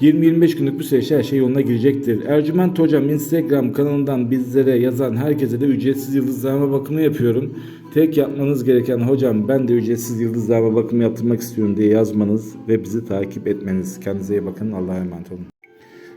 20-25 günlük bir süreçte her şey yoluna girecektir. Ercüment Hocam Instagram kanalından bizlere yazan herkese de ücretsiz yıldızlama bakımı yapıyorum. Tek yapmanız gereken hocam ben de ücretsiz yıldızlama bakımı yaptırmak istiyorum diye yazmanız ve bizi takip etmeniz. Kendinize iyi bakın. Allah'a emanet olun.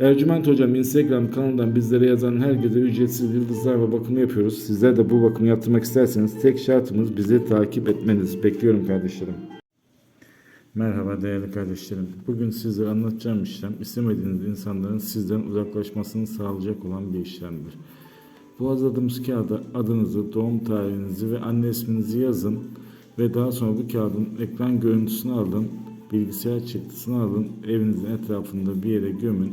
Ercüment Hocam Instagram kanalından bizlere yazan herkese ücretsiz yıldızlar ve bakımı yapıyoruz. Sizler de bu bakımı yaptırmak isterseniz tek şartımız bizi takip etmeniz. Bekliyorum kardeşlerim. Merhaba değerli kardeşlerim. Bugün size anlatacağım işlem istemediğiniz insanların sizden uzaklaşmasını sağlayacak olan bir işlemdir. Bu hazırladığımız kağıda adınızı, doğum tarihinizi ve anne isminizi yazın ve daha sonra bu kağıdın ekran görüntüsünü alın, bilgisayar çıktısını alın, evinizin etrafında bir yere gömün.